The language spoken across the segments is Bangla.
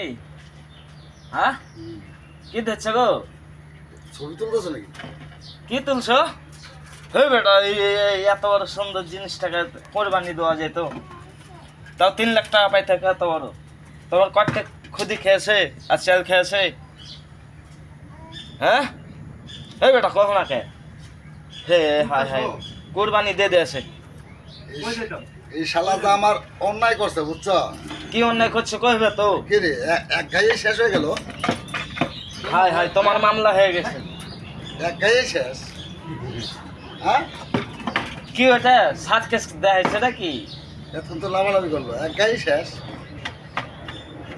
নাকি হ্যাঁ কি গো? ছবি তুলতেছো নাকি? কি তুলছো? হে বেটা এত বড় সুন্দর জিনিসটাকে কোরবানি দেওয়া যেত তাও তিন লাখ টাকা এত বড়। তোমার কয়েকটা খুদি খেয়েছে আর চাল খেয়েছে। হ্যাঁ? হে বেটা কখন না কে হে হায় হায়। কোরবানি দিয়ে দিয়েছে এই- এই শালাটা আমার অন্যায় করছে বুঝছ? কি অন্যায় করছে কইবে তো? কি রে এক- গায়ে শেষ হয়ে গেল? হায় হায় তোমার মামলা হয়ে গেছে। এক গায়ে শেষ? হ্যাঁ? কি ওটা? সাত কেস দেখাইছে নাকি? এখন তো লাভালাভি করল এক গায়ে শেষ?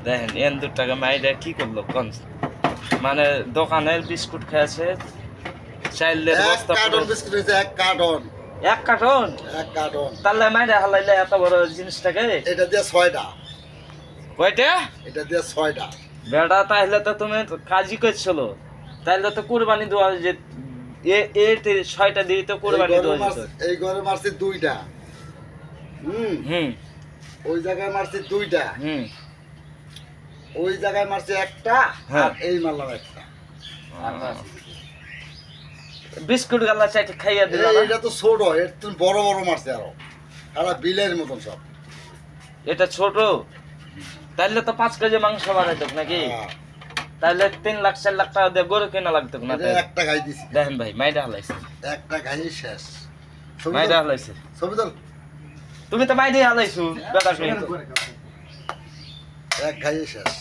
দেখেন এন দু টাকা মাইরা কি করল কোন? মানে দোকানের বিস্কুট খেয়েছে চাইলে বস্তা কার্টন বিস্কুট হয়েছে এক কার্টন। এক কার্টন? এক কার্টন। তাহলে মাইরা হালাইলে এত বড় জিনিসটাকে? এটা দিয়ে ছয়টা। কয়টা? এটা দিয়ে ছয়টা। বেটা তাহলে তো তুমি কাজই করছিল। তাহলে তো কুরবানি দেওয়া যে এ এ ছয়টা দিয়ে তো কুরবানি দেওয়া এই ঘরে মারছি দুইটা। হুম? হুম। ওই জায়গায় মারছি দুইটা। হুম। ওই জায়গায় মারছি একটা হ্যাঁ। আর এই মারলাম একটা। বিস্কুট গালা চাইতে খাইয়া দিল এটা তো ছোট এর তো বড় বড় মারছে আরও। সারা বিলের মতন সব। এটা ছোট? তাহলে তো পাঁচ কেজি মাংস বানাইতো নাকি? হ্যাঁ। তাহলে তিন লাখ চার লাখ টাকা দিয়ে গরু কেনা লাগতো না এটা একটা গাই দিছি। দেখেন ভাই মাইটা হালাইছে। একটা গাই শেষ। মাইটা হালাইছে। ছবি তোল। তুমি তো মাইটাই হালাইছো বেটা শুনি তো? এক গাই শেষ।